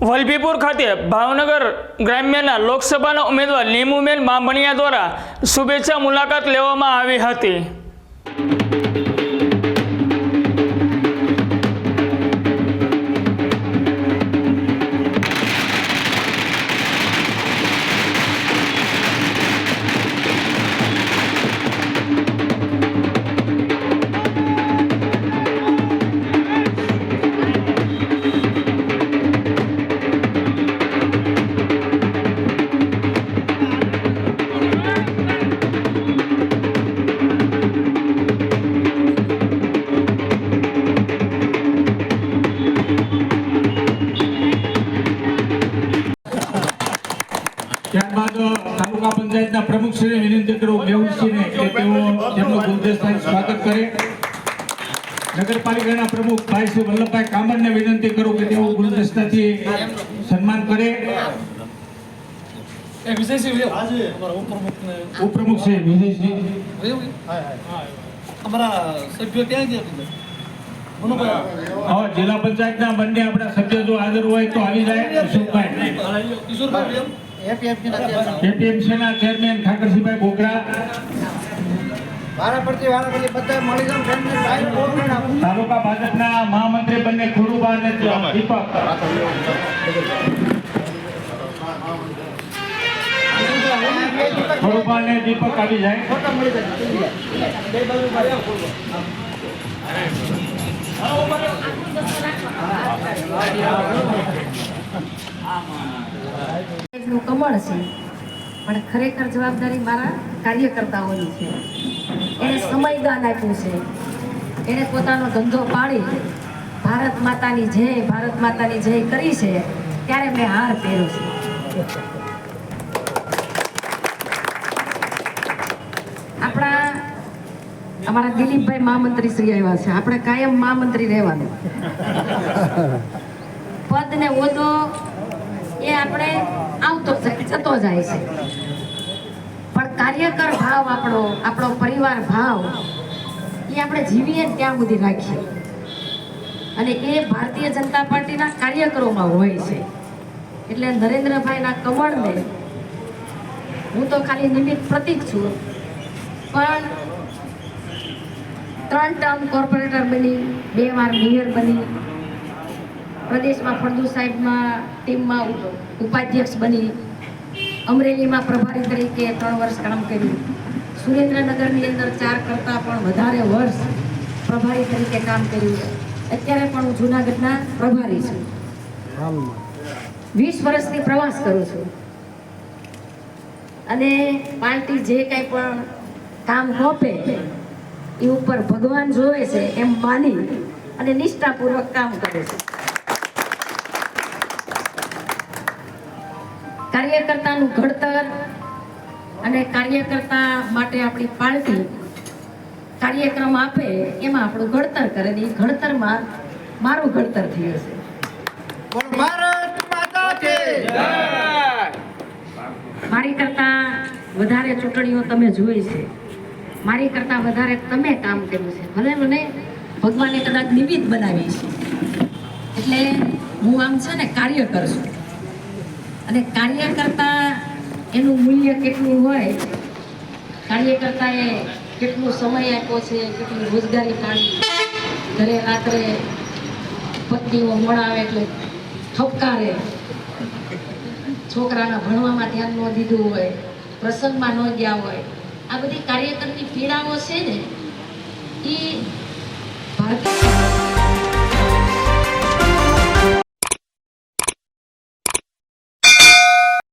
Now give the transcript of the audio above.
વલભીપુર ખાતે ભાવનગર ગ્રામ્યના લોકસભાના ઉમેદવાર લીમુબેન બાંભણિયા દ્વારા શુભેચ્છા મુલાકાત લેવામાં આવી હતી. ત્યારબાદ તાલુકા પંચાયતના પ્રમુખશ્રીને વિનંતી કરું મેહુલસિંહને કે તેઓ તેમનું ગુલદસ્તાનું સ્વાગત કરે. નગરપાલિકાના પ્રમુખ ભાઈ શ્રી વલ્લભભાઈ કામરને વિનંતી કરું કે તેઓ ગુલદસ્તાથી સન્માન કરે. ઉપપ્રમુખ છે વિજયસિંહ. અમારા સભ્યો ત્યાં ગયા હવે જિલ્લા પંચાયતના બંને આપણા સભ્ય જો હાજર હોય તો આવી જાય. કિશોરભાઈ. એપીએમસી ના ચેરમેન ઠાકરસિંહભાઈ ગોગરા. તાલુકા ભાજપના મહામંત્રી બંને ખુરુબા અને દીપક. ખુરુબા અને દીપક આવી જાય. નું કમળ છે. પણ ખરેખર જવાબદારી મારા કાર્યકર્તાઓની છે. એને સમયદાન આપ્યું છે. એને પોતાનો ધંધો પાડી ભારત માતાની જય, ભારત માતાની જય કરી છે. ત્યારે મેં હાર પહેર્યો છે. અમારા દિલીપભાઈ મહામંત્રી શ્રી આવ્યા છે. આપણે કાયમ મહામંત્રી રહેવાનું. પદ ને હોદ્દો એ આપણે આવતો જાય જતો જાય છે. પણ કાર્યકર ભાવ આપણો આપણો પરિવાર ભાવ એ આપણે જીવીએ ત્યાં સુધી રાખીએ. અને એ ભારતીય જનતા પાર્ટીના કાર્યકરોમાં હોય છે. એટલે નરેન્દ્રભાઈના કમળને હું તો ખાલી નિમિત્ત પ્રતિક છું. પણ ત્રણ ટર્મ કોર્પોરેટર બની, બે વાર મેયર બની. પ્રદેશમાં ફળદુ સાહેબમાં ટીમમાં ઉપાધ્યક્ષ બની. અમરેલીમાં પ્રભારી તરીકે ત્રણ વર્ષ કામ કર્યું. સુરેન્દ્રનગરની અંદર ચાર કરતાં પણ વધારે વર્ષ પ્રભારી તરીકે કામ કર્યું અત્યારે પણ હું જુનાગઢના પ્રભારી છું. વીસ વર્ષથી પ્રવાસ કરું છું. અને પાર્ટી જે કાંઈ પણ કામ સોંપે એ ઉપર ભગવાન જોવે છે એમ માની અને નિષ્ઠાપૂર્વક કામ કરે છે. કાર્યકર્તાનું ઘડતર અને કાર્યકર્તા માટે આપણી પાર્ટી કાર્યક્રમ આપે એમાં આપણું ઘડતર કરે ને એ ઘડતરમાં મારું ઘડતર થયું છે. મારી કરતા વધારે ચૂંટણીઓ તમે જોઈ છે. મારી કરતા વધારે તમે કામ કર્યું છે. ભલે મને ભગવાને કદાચ નિમિત્ત બનાવી છે. એટલે હું આમ છે ને કાર્ય કરશું. અને કાર્ય કરતા એનું મૂલ્ય કેટલું હોય, કાર્ય કરતાં એ કેટલો સમય આપ્યો છે, કેટલી રોજગારી પાડી ઘરે રાત્રે પત્નીઓ મળાવે એટલે ઠપકારે છોકરાના ભણવામાં ધ્યાન ન દીધું હોય, પ્રસંગમાં ન ગયા હોય આ બધી કાર્યકરની પીડાઓ છે ને એ ભારતીય